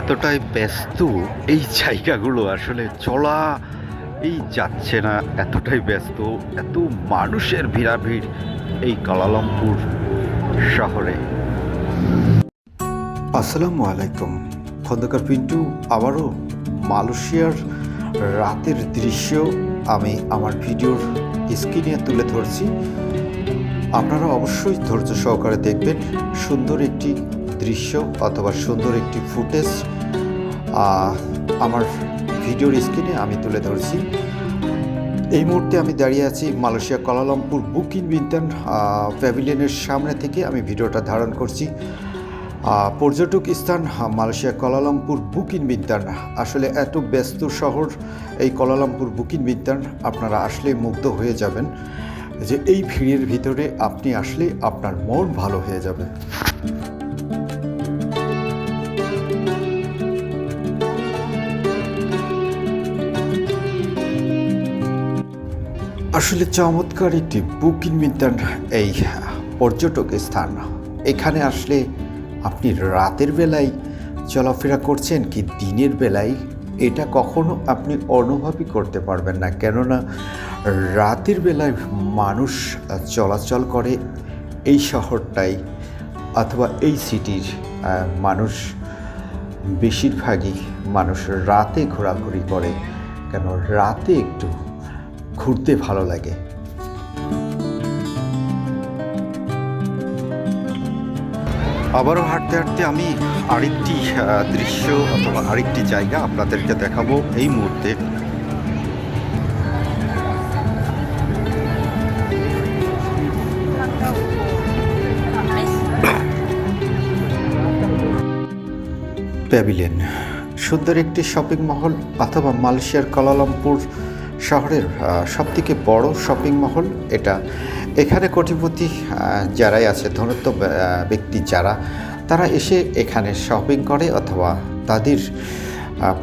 এতটাই ব্যস্ত, এই জায়গাগুলো আসলে চলা এই যাচ্ছে না, এতটাই ব্যস্ত, এত মানুষের ভিড়াভিড় এই কালালামপুর শহরে। আসসালামু আলাইকুম। খন্দকার পিন্টু, আবারও মালয়েশিয়ার রাতের দৃশ্য আমি আমার ভিডিওর স্ক্রিনে তুলে ধরছি। আপনারা অবশ্যই ধৈর্য সহকারে দেখবেন সুন্দর একটি দৃশ্য অথবা সুন্দর একটি ফুটেজ আমার ভিডিওর স্ক্রিনে আমি তুলে ধরছি। এই মুহূর্তে আমি দাঁড়িয়ে আছি Malaysia Kuala Lumpur Bukit Bintang প্যাভিলিয়নের সামনে থেকে আমি ভিডিওটা ধারণ করছি। পর্যটক স্থান মালয়েশিয়া কলালামপুর বুকিন বিন্তান। আসলে এত ব্যস্ত শহর এই কলালামপুর বুকিন বিন্তান, আপনারা আসলে মুগ্ধ হয়ে যাবেন যে এই ভিড়ের ভিতরে আপনি আসলে আপনার মন ভালো হয়ে যাবে। আসলে চমৎকার একটি বুকিং মিন্তান এই পর্যটক স্থান। এখানে আসলে আপনি রাতের বেলায় চলাফেরা করছেন কি দিনের বেলায়? এটা কখনো আপনি অনুভবই করতে পারবেন না। কেননা রাতের বেলায় মানুষ চলাচল করে এই শহরটাই অথবা এই সিটির মানুষ বেশিরভাগই মানুষ রাতে ঘোরাঘুরি করে। কেন রাতে একটু ঘুরতে ভালো লাগে। আবারও হাঁটতে হাঁটতে আমি আরেকটি দৃশ্য অথবা আরেকটি জায়গা আপনাদেরকে দেখাবো এই মুহূর্তে। প্যাভিলিয়ন সুন্দর একটি শপিং মহল অথবা মালয়েশিয়ার কালালামপুর শহরের সবথেকে বড় শপিং মহল এটা। এখানে কোটিপতি যারাই আছে ধনত্ব ব্যক্তি যারা, তারা এসে এখানে শপিং করে অথবা তাদের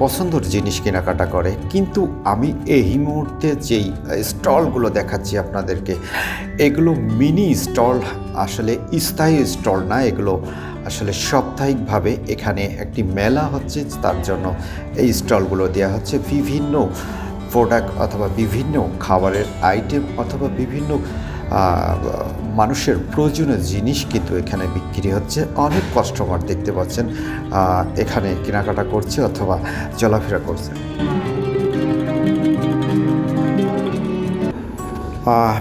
পছন্দর জিনিস কেনাকাটা করে। কিন্তু আমি এই মুহূর্তে যেই স্টলগুলো দেখাচ্ছি আপনাদেরকে, এগুলো মিনি স্টল, আসলে স্থায়ী স্টল না, এগুলো আসলে সাপ্তাহিকভাবে এখানে একটি মেলা হচ্ছে, তার জন্য এই স্টলগুলো দেওয়া হচ্ছে। বিভিন্ন প্রোডাক্ট অথবা বিভিন্ন খাবারের আইটেম অথবা বিভিন্ন মানুষের প্রয়োজনীয় জিনিস কিন্তু এখানে বিক্রি হচ্ছে। অনেক কাস্টমার দেখতে পাচ্ছেন এখানে কেনাকাটা করছে অথবা চলাফেরা করছে।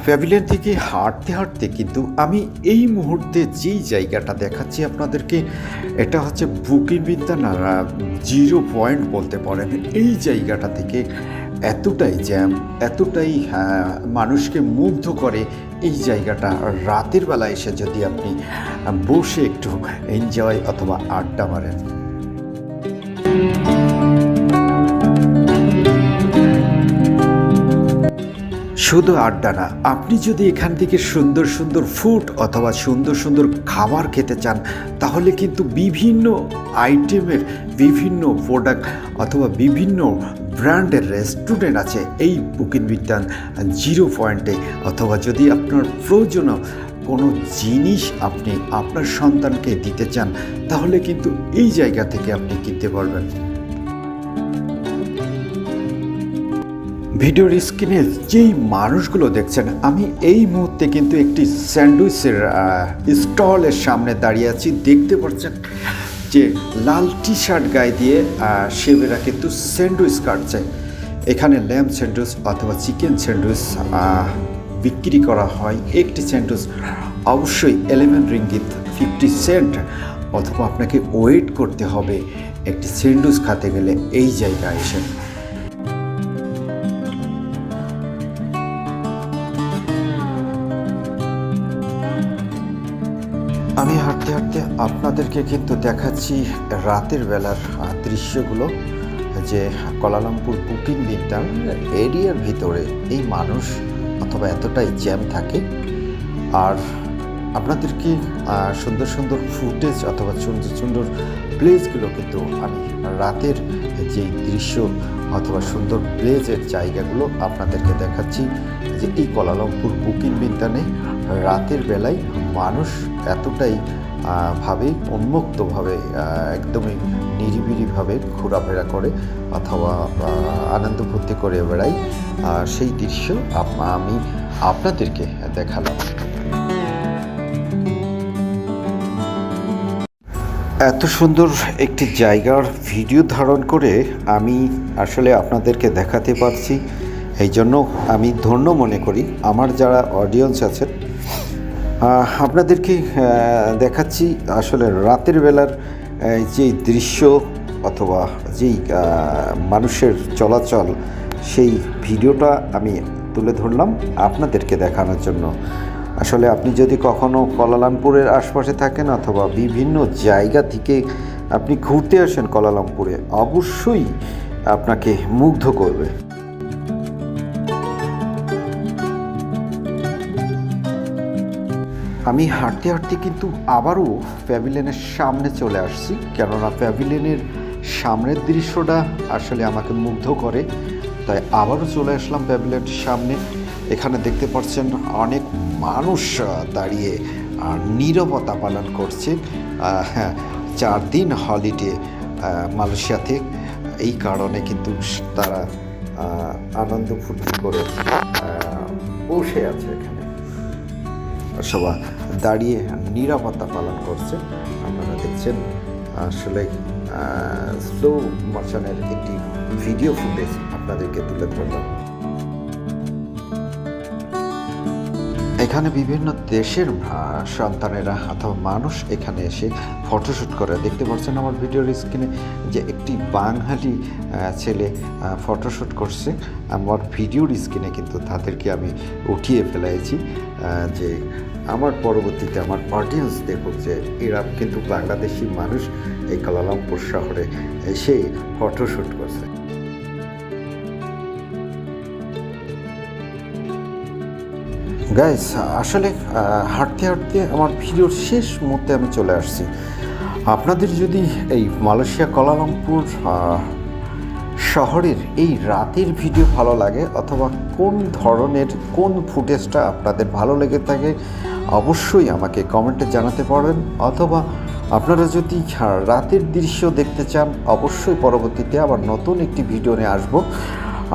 প্যাভিলিয়ন থেকে হাঁটতে হাঁটতে কিন্তু আমি এই মুহূর্তে যেই জায়গাটা দেখাচ্ছি আপনাদেরকে, এটা হচ্ছে বুকিবিদ্যা না জিরো পয়েন্ট বলতে পারেন। এই জায়গাটা থেকে এতটাই জ্যাম এতটাই আহ, মানুষকে মুগ্ধ করে এই জায়গাটা রাতের বেলা এসে যদি আপনি বসে একটু এনজয় অথবা আড্ডা মারেন। শুধু আড্ডা না, আপনি যদি এখান থেকে সুন্দর সুন্দর ফুড অথবা সুন্দর সুন্দর খাবার খেতে চান, তাহলে কিন্তু বিভিন্ন আইটেমের বিভিন্ন প্রোডাক্ট অথবা বিভিন্ন ব্র্যান্ডের রেস্টুরেন্ট আছে এই বুকিং বিদ্যান জিরো পয়েন্টে অথবা যদি আপনার প্রয়োজনীয় কোনো জিনিস আপনি আপনার সন্তানকে দিতে চান, তাহলে কিন্তু এই জায়গা থেকে আপনি কিনতে পারবেন। ভিডিওর স্ক্রিনে যেই মানুষগুলো দেখছেন, আমি এই মুহূর্তে কিন্তু একটি স্যান্ডউইচের স্টলের সামনে দাঁড়িয়ে আছি। দেখতে পাচ্ছেন যে লাল টি শার্ট গায়ে দিয়ে সেবেরা কিন্তু স্যান্ডউইচ কাটছে। এখানে ল্যাম্প স্যান্ডউইচ অথবা চিকেন স্যান্ডউইচ বিক্রি করা হয়। একটি স্যান্ডউইচ অবশ্যই এলেভেন রিঙ্গিত ফিফটি সেন্ট অথবা আপনাকে ওয়েট করতে হবে। একটি স্যান্ডউইচ খাতে গেলে এই জায়গায় এসে আপনাদেরকে কিন্তু দেখাচ্ছি রাতের বেলার দৃশ্যগুলো যে কলালামপুর বুকিং বিদ্যান এরিয়ার ভিতরে এই মানুষ অথবা এতটাই জ্যাম থাকে। আর আপনাদেরকে সুন্দর সুন্দর ফুটেজ অথবা সুন্দর সুন্দর প্লেসগুলো কিন্তু আমি রাতের যে দৃশ্য অথবা সুন্দর প্লেসের জায়গাগুলো আপনাদেরকে দেখাচ্ছি যে এই কলালামপুর বুকিং বিদ্যানে রাতের বেলায় মানুষ এতটাই ভাবে উন্মুক্তভাবে একদমই নিরিবিলিভাবে ঘোরাফেরা করে অথবা আনন্দ ফুর্তি করে বেড়াই। সেই দৃশ্য আমি আপনাদেরকে দেখালাম। এত সুন্দর একটি জায়গার ভিডিও ধারণ করে আমি আসলে আপনাদেরকে দেখাতে পারছি। এই জন্য আমি ধন্য মনে করি। আমার যারা অডিয়েন্স আছেন আপনাদেরকে দেখাচ্ছি আসলে রাতের বেলার যেই দৃশ্য অথবা যেই মানুষের চলাচল, সেই ভিডিওটা আমি তুলে ধরলাম আপনাদেরকে দেখানোর জন্য। আসলে আপনি যদি কখনও কলালামপুরের আশপাশে থাকেন অথবা বিভিন্ন জায়গা থেকে আপনি ঘুরতে আসেন কলালামপুরে, অবশ্যই আপনাকে মুগ্ধ করবে। আমি হাঁটতে হাঁটতে কিন্তু আবারও প্যাভিলিয়নের সামনে চলে আসছি, কেননা প্যাভিলিয়নের সামনের দৃশ্যটা আসলে আমাকে মুগ্ধ করে। তাই আবারও চলে আসলাম প্যাভিলিয়নের সামনে। এখানে দেখতে পাচ্ছেন অনেক মানুষ দাঁড়িয়ে নীরবতা পালন করছে। হ্যাঁ চার দিন হলিডে মালয়েশিয়াতে। এই কারণে কিন্তু তারা আনন্দ ফুর্তি করে বসে আছে সবাই দাঁড়িয়ে নিরাপত্তা পালন করছে। আপনারা দেখছেন, আসলে স্লো মোশনের একটি ভিডিও ফুটেজ আপনাদেরকে তুলে ধরলাম। এখানে বিভিন্ন দেশের সন্তানেরা অথবা মানুষ এখানে এসে ফটোশ্যুট করে। দেখতে পাচ্ছেন আমার ভিডিওর স্ক্রিনে যে একটি বাঙালি ছেলে ফটোশ্যুট করছে। আমার ভিডিওর স্ক্রিনে কিন্তু তাদেরকে আমি উঠিয়ে ফেলাইছি যে আমার পরবর্তীতে আমার অডিয়েন্স দেখুক যে এরা কিন্তু বাংলাদেশি মানুষ এই কালালামপুর শহরে এসে ফটোশ্যুট করছে। গাইস আসলে হাঁটতে হাঁটতে আমার ভিডিওর শেষ মুহূর্তে আমি চলে আসছি। আপনাদের যদি এই মালয়েশিয়া কলালামপুর শহরের এই রাতের ভিডিও ভালো লাগে, অথবা কোন ধরনের, কোন ফুটেজটা আপনাদের ভালো লেগে থাকে অবশ্যই আমাকে কমেন্টে জানাতে পারেন, অথবা আপনারা যদি রাতের দৃশ্য দেখতে চান, অবশ্যই পরবর্তীতে আবার নতুন একটি ভিডিও নিয়ে আসব।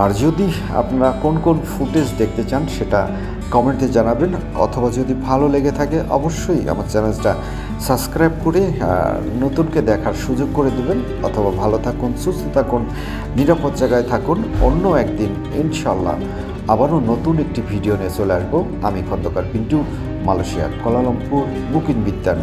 আর যদি আপনারা কোন কোন ফুটেজ দেখতে চান, সেটা কমেন্টে জানাবেন, অথবা যদি ভালো লেগে থাকে, অবশ্যই আমার চ্যানেলটা সাবস্ক্রাইব করে নতুনকে দেখার সুযোগ করে দেবেন, অথবা ভালো থাকুন, সুস্থ থাকুন, নিরাপদ জায়গায় থাকুন, অন্য একদিন ইনশাল্লাহ আবারও নতুন একটি ভিডিও নিয়ে চলে আসব। আমি Khandakar Pintu Malaysia Kuala Lumpur booking বিদ্যান